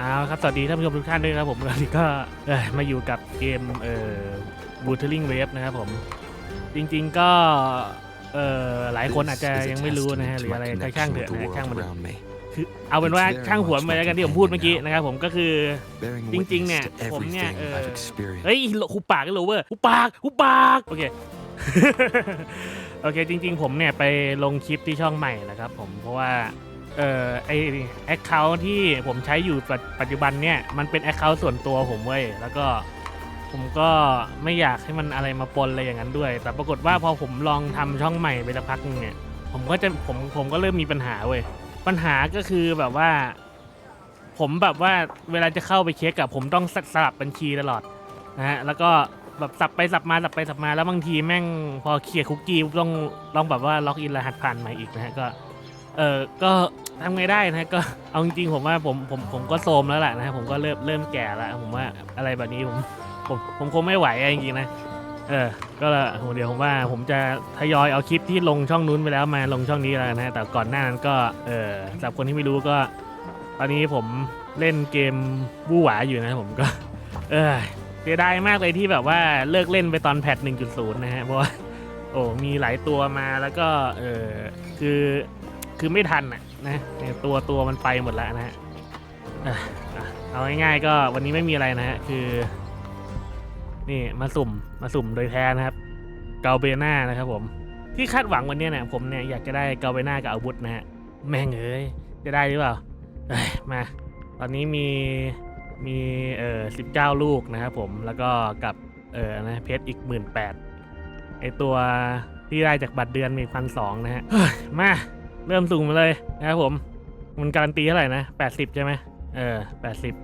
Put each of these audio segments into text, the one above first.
เอาครับ สวัสดีท่านผู้ชมทุกท่านด้วยครับผมวันนี้ก็เอ่อมาอยู่กับเกมเอ่อบูเทอร์ลิงเวฟนะครับผม จริงๆก็เอ่อหลายคนอาจจะยังไม่รู้นะฮะหรืออะไรก็ช่างเถอะนะฮะช่างมันเถอะคือเอาเป็นว่าช่างหัวไปแล้วกันที่ผมพูดเมื่อกี้นะครับผมก็คือจริงๆเนี่ยผมเนี่ยเออเฮ้ยหุบปากกันโลเวอร์หุบปากหุบปากโอเคโอเคจริง ๆ ผมเนี่ยไปลงคลิปที่ช่องใหม่นะครับผมเพราะว่า เอ่อไอแอคเคาท์ที่ผมใช้อยู่ปัจปัจจุบันเนี่ยมันเป็นแอคเคาท์ส่วนตัวผมเว้ยแล้วก็ผมก็ไม่อยากให้มันอะไรมาปนอะไรอย่างนั้นด้วย แต่ปรากฏว่าพอผมลองทำช่องใหม่ไปสักพักนึงเนี่ย ผมก็จะผมผมก็เริ่มมีปัญหาเว้ยปัญหาก็คือแบบว่า ผมแบบว่าเวลาจะเข้าไปเช็คอะผมต้องสลับบัญชีตลอดนะฮะแล้วก็แบบสับไปสับมาสับไปสับมาแล้วบางทีแม่งพอเคลียร์คุกกี้ต้องต้องแบบว่าล็อกอินรหัสผ่านใหม่อีกนะฮะก็ เออก็ทำไงได้นะก็เอาจริงๆผมว่าผมผมผมก็โซมแล้วแหละนะฮะผมก็เริ่มเริ่มแก่แล้วผมว่าอะไรแบบนี้ผมผมผมคงไม่ไหวอะจริงๆนะเออก็โหเดี๋ยวผมว่าผมจะทยอยเอาคลิปที่ลงช่องนู้นไปแล้วมาลงช่องนี้แล้วนะฮะแต่ก่อนหน้านั้นก็เออสำหรับคนที่ไม่รู้ก็ ตอนนี้ผมเล่นเกมบู้หวาอยู่นะผมก็ เออเสียดายมากเลยที่แบบว่าเลิกเล่นไปตอนแพท1.0 นะฮะเพราะว่าโอ้มีหลายตัวมาแล้วก็เออคือ คือไม่ทันอะนะเนี่ยตัวตัวมันไปหมดแล้วนะฮะเอาง่ายๆก็วันนี้ไม่มีอะไรนะฮะคือ นี่มาสุ่มมาสุ่มโดยแท้นะครับ เกาเบน่านะครับผมที่คาดหวังวันนี้เนี่ยผมเนี่ยอยากจะได้เกาเบน่ากับอาวุธนะฮะแม่งเอ้ยจะได้หรือเปล่ามา ตอนนี้มีมีเอ่อสิบเก้าลูกนะครับผมแล้วก็กับเอ่อนะเพชรอีกหมื่นแปดไอตัวที่ได้จากบัตรเดือนมีพันสองนะฮะมา เริ่มสุ่มเลยนะครับผมมันการันตีเท่าไหร่นะแปดสิบใช่ไหมเออแปดสิบ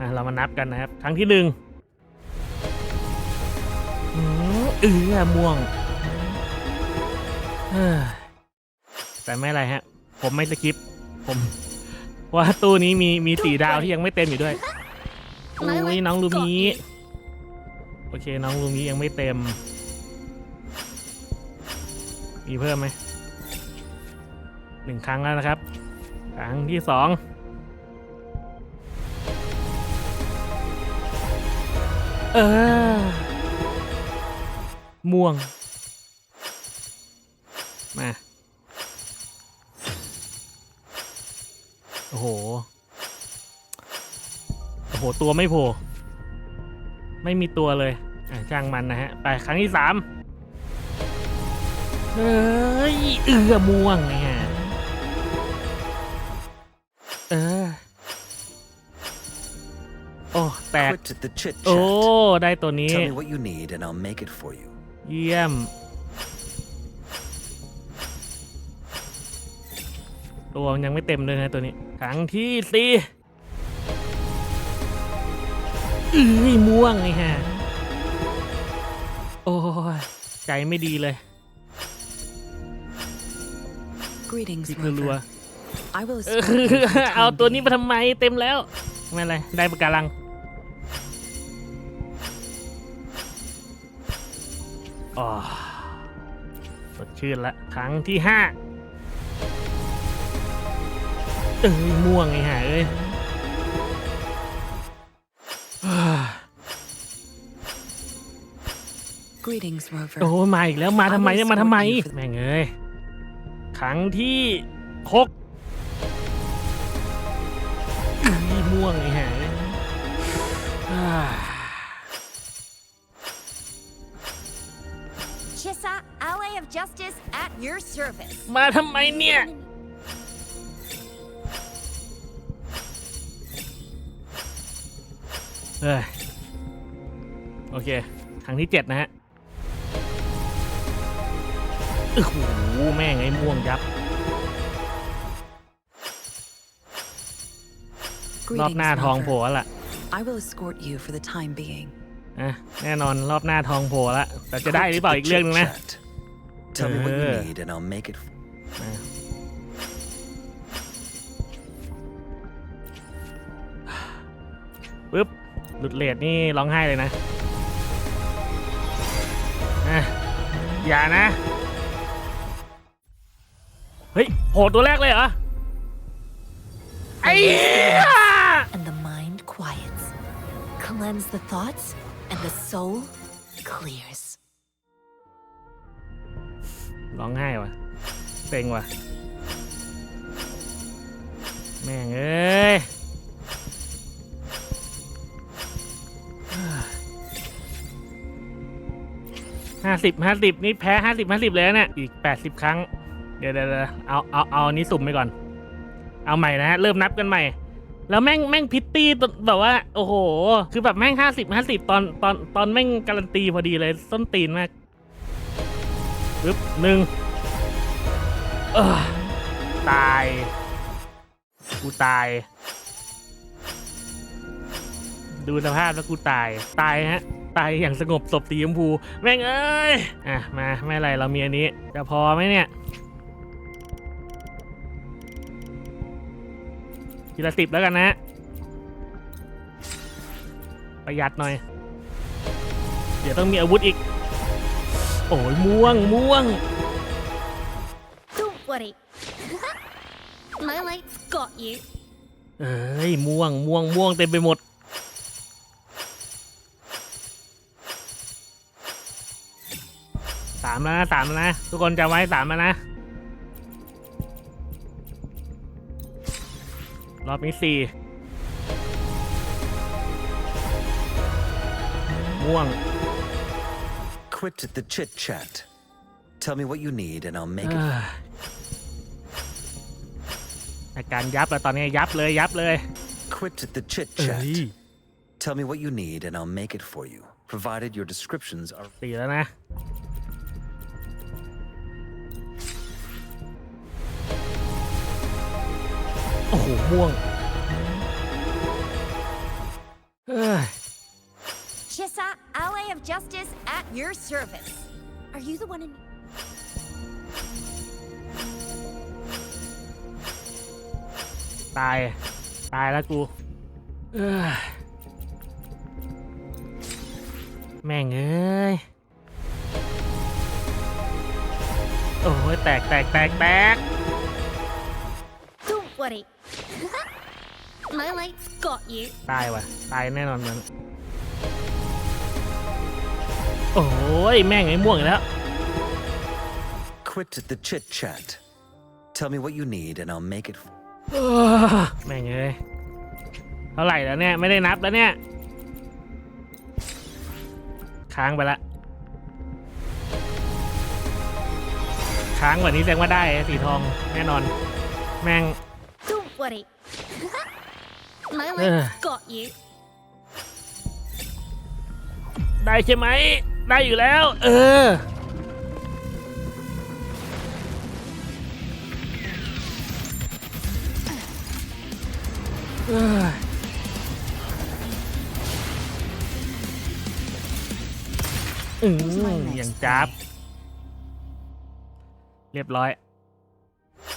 อะเรามานับกันนะครับ ครั้งที่หนึ่งอืมเออม่วงแต่ไม่อะไรฮะ ผมไม่สกิป ผม ว่าตู้นี้มีมีสี่ดาวที่ยังไม่เต็มอยู่ด้วยอุ้ยน้องลูมิโอเค น้องลูมิยังไม่เต็ม มีเพิ่มไหม หนึ่งครั้งแล้วนะครับ ครั้งที่สองเออ ม่วง มา โอ้โห โอ้โห ตัวไม่โผล่ ไม่มีตัวเลย อะช่างมันนะฮะ ไปครั้งที่สามเฮ้ย เอือม่วงไง แตก Quit the chit โอ้ chat. ได้ตัวนี้ Tell me what you need and I'll make it for you. เยี่ยม ตัวมันยังไม่เต็มเลยนะตัวนี้ครั้งที่สี่อือม่วงไงฮะโอ้ยใจไม่ดีเลย Greetings, พลิกรัว Rover. I will ๆเออ escort you for the เอา time ตัวนี้ being. มาทำไมเต็มแล้ว ไม่เป็นไร ได้ปากการัง อ๋อสดชื่นละครั้งที่ห้าเอ้ยม่วงไงฮะเอ้ย Greetings, Rover. โอ้มาอีกแล้วมาทำไมเนี่ยมาทำไมแม่งเอ้ยครั้งที่หกอีม่วงไอ้ Chisa, ally of justice at your service. มาทำไมเนี่ย เอ้ยโอเคครั้งที่เจ็ดนะฮะโอ้โหแม่งไอ้ม่วงยับ รอบ Greetings, หน้าทอง Rover. โผล่แล้วล่ะ I will escort you for the time being. อะแน่นอนรอบหน้าทองโผล่แล้วแต่จะได้ Quit หรือเปล่า the อีกเรื่องนึงนะ chit-chat. Tell me what you Uh. need and I'll make it. f- ปึ๊บหลุดเลดนี่ร้องไห้เลยนะอะอย่านะ เฮ้ยโผล่ตัวแรกเลยเหรอ ไอ้เหี้ย cleanse the thoughts, and the soul clears. ร้องไห้วะเซ็งวะแม่งเอ้ยห้าสิบห้าสิบนี่แพ้ห้าสิบห้าสิบเลยนะเนี่ย อีกแปดสิบครั้ง เดี๋ยวเดี๋ยวเอาเอาเอานนี้สุ่มไปก่อน เอาใหม่นะฮะ เริ่มนับกันใหม่ แล้วแม่งแม่งพิตตี้ตอนแบบว่า โอ้โห คือแบบแม่งห้าสิบห้าสิบตอนตอนตอนแม่งการันตีพอดีเลยส้นตีนมากปึ๊บหนึ่งเออตาย กูตาย ดูสภาพแล้วกูตาย ตายฮะ ตายอย่างสงบศพสีชมพู แม่งเอ้ย อะ มา ไม่ไรเรามีอันนี้ จะพอไหมเนี่ย ทีละสิบแล้วกันนะ ประหยัดหน่อย เดี๋ยวต้องมีอาวุธอีก โอ้ยม่วงม่วง Don't worry. My light's got you. เอ้ยม่วงม่วงม่วงเต็มไปหมด สามแล้วนะสามแล้วนะ ทุกคนจำไว้สามแล้วนะ รอบนี้สี่ม่วง Quit the chit chat. Tell me what you need and I'll make it. เอ้ยอาการยับแล้วตอนนี้ยับเลยยับเลย Quit the chit เอ้ chat. ย Tell me what you need and I'll make it for you, provided your descriptions are สี่แล้วนะ โอ้โหม่วงเอ้ย Chisa, ally of justice at your service. Are you the one in? ตาย ตายแล้วกูเอ้ยแม่งเอ้ย โอ้ยแตกแตกแตกแตก My light's got you. ตายว่ะ ตายแน่นอนมันโอ้ย แม่งไอ้ม่วงอีกแล้ว quit the chit chat. Tell me what you need and I'll make it. แม่งเอ้ยเท่าไหร่แล้วเนี่ย ไม่ได้นับแล้วเนี่ย ค้างไปละ ค้างกว่านี้แสดงว่าได้สีทองแน่นอน แม่ง Don't worry. My Ugh. light's got you. ได้ใช่ไหม ได้อยู่แล้ว เออ เอ้ยอืมอย่างจับ เรียบร้อย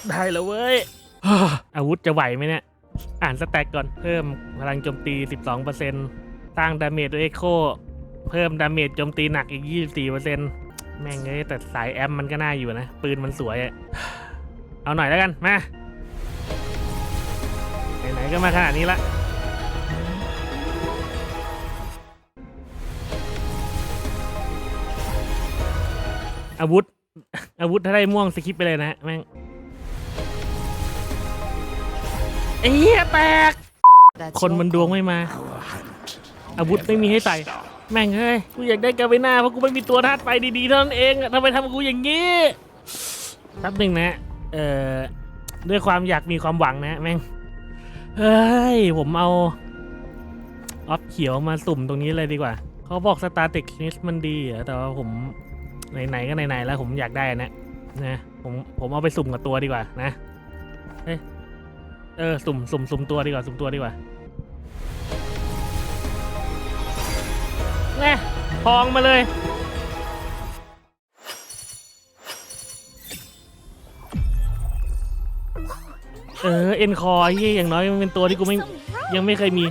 ได้แล้วเว้ย อาวุธจะไหวไหมเนี่ย อ่านสแต็กก่อนเพิ่มพลังโจมตี 12%สร้างดาเมจด้วยเอ็กโคเพิ่มดาเมจโจมตีหนักอีก 24%แม่งเอ้ยแต่สายแอมมันก็น่าอยู่นะ ปืนมันสวยอะเอาหน่อยแล้วกัน มา ไหนๆก็มาขนาดนี้ละอาวุธ อาวุธถ้าได้ม่วงสคิปไปเลยนะแม่ง ไอ้เหี้ยแตก คนมันดวงไม่มา อาวุธไม่มีให้ใส่ แม่งเฮ้ย กูอยากได้กาเวน่าเพราะกูไม่มีตัวธาตุไฟดีๆเท่านั้นเองอะทำไมทำกับกูอย่างงี้แป๊บหนึ่งนะ เอ่อ ด้วยความอยากมีความหวังนะแม่ง เฮ้ย ผมเอาออฟเขียวมาสุ่มตรงนี้เลยดีกว่า เขาบอกสตาร์เต็กนิสมันดีอะแต่ว่าผมไหนๆก็ไหนๆแล้วผมอยากได้อันนะนะ ผมผมเอาไปสุ่มกับตัวดีกว่านะเอ้ย เออสุ่มสุ่มสุ่มตัวดีกว่าสุ่มตัวดีกว่าแน่ทองมาเลย เออเอ็นคอเฮียอย่างน้อยมันเป็นตัวที่กูไม่ยังไม่เคยมี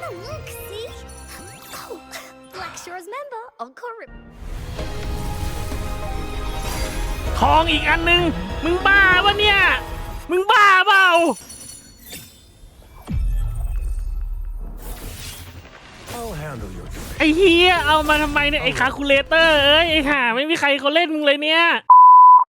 ทองอีกอันหนึ่งมึงบ้าปะเนี่ย มึงบ้าเปล่า ไอ้เฮียเอามาทำไมเนี่ย ไอ้คาคูลเลเตอร์เอ้ย ไอ้ห่าไม่มีใครเขาเล่นมึงเลยเนี่ย